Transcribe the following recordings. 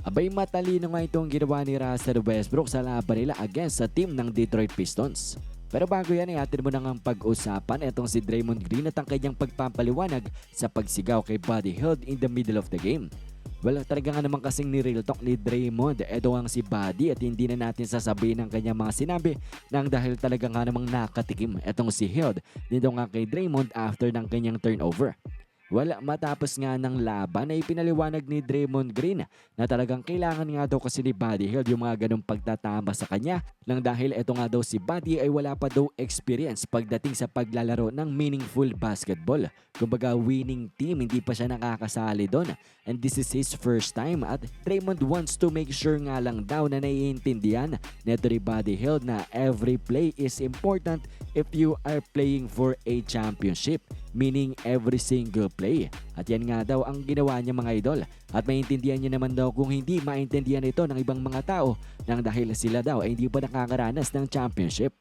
Abay matalino nga itong ginawa ni Russell Westbrook sa laban nila against sa team ng Detroit Pistons. Pero bago yan, ihatid mo na nga ang pag-usapan itong si Draymond Green at ang kanyang pagpapaliwanag sa pagsigaw kay Buddy Hield in the middle of the game. Well, talaga nga naman kasing ni Real Talk ni Draymond, eto ang si Buddy at hindi na natin sasabihin ang kanyang mga sinabi nang dahil talaga nga namang nakatikim etong si Hield dito nga kay Draymond after ng kanyang turnover. Well, matapos nga ng laban ay pinaliwanag ni Draymond Green na talagang kailangan nga daw kasi ni Buddy Hield yung mga ganong pagtatama sa kanya nang dahil eto nga daw si Buddy ay wala pa daw experience pagdating sa paglalaro ng meaningful basketball. Kumbaga winning team, hindi pa siya nakakasali doon and this is his first time at Draymond wants to make sure nga lang daw na naiintindihan ni Buddy Hield na every play is important if you are playing for a championship meaning every single play. At yan nga daw ang ginawa niya mga idol. At maintindihan niya naman daw kung hindi maintindihan ito ng ibang mga tao nang dahil sila daw ay hindi pa nakakaranas ng championship.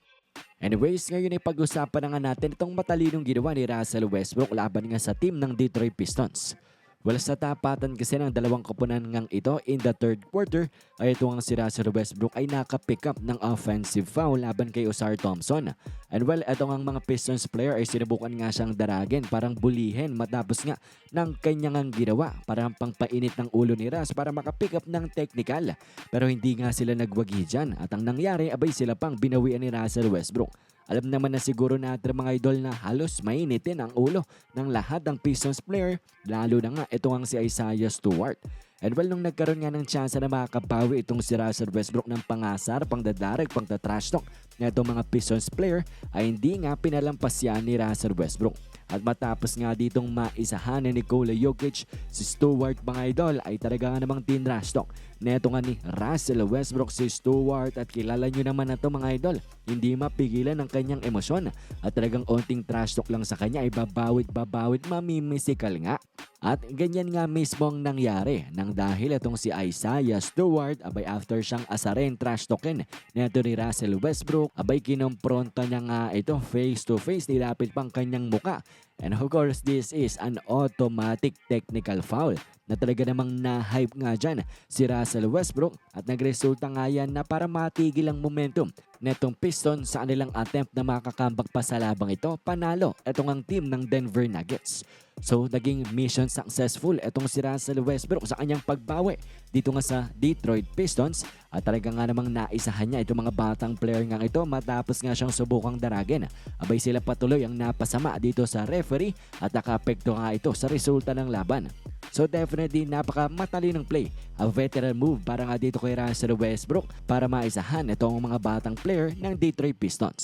Anyways, ngayon ay pag-usapan na nga natin itong matalinong ginawa ni Russell Westbrook laban nga sa team ng Detroit Pistons. Well, sa tapatan kasi ng dalawang koponan ngang ito in the third quarter ay ito ang si Russell Westbrook ay nakapick up ng offensive foul laban kay Osar Thompson. And well, ito ang mga Pistons player ay sinubukan nga siyang daragin parang bulihin matapos nga ng kanyang ang ginawa parang pangpainit ng ulo ni Russ para makapick up ng technical. Pero hindi nga sila nagwagi dyan at ang nangyari abay sila pang binawian ni Russell Westbrook. Alam naman na siguro natin mga idol na halos mainitin ang ulo ng lahat ng Pistons player, lalo na nga ito ang si Isaiah Stewart. And well, nung nagkaroon nga ng chance na makakabawi itong si Russell Westbrook ng pangasar, pangdadarag, pangtatrash talk na itong mga Pistons player ay hindi nga pinalampas yan ni Russell Westbrook. At matapos nga ditong maisahan ni Nikola Jokic, si Stewart mga idol ay talaga nga namang tinrash talk. Neto nga ni Russell Westbrook si Stewart at kilala nyo naman na to mga idol. Hindi mapigilan ang kanyang emosyon at talagang onting trash talk lang sa kanya ay babawit-babawit mamimisikal nga. At ganyan nga mismo ang nangyari nang dahil itong si Isaiah Stewart abay after siyang asarin trash talkin neto ni Russell Westbrook abay kinompronta niya nga ito face to face nilapit pang kanyang muka And of course, this is an automatic technical foul na talaga namang na-hype nga dyan si Russell Westbrook at nagresulta nga yan na para matigil ang momentum netong Piston sa kanilang attempt na makakambak pa sa labang ito, panalo itong ang team ng Denver Nuggets. So, naging mission successful itong si Russell Westbrook sa kanyang pagbawi dito nga sa Detroit Pistons at talaga nga namang naisahan niya itong mga batang player nga ito matapos nga siyang subukang daragin. Abay sila patuloy ang napasama dito sa referee at nakapekto nga ito sa resulta ng laban. So definitely napaka matalinong play. A veteran move para nga dito kay Russell Westbrook para maisahan itong mga batang player ng Detroit Pistons.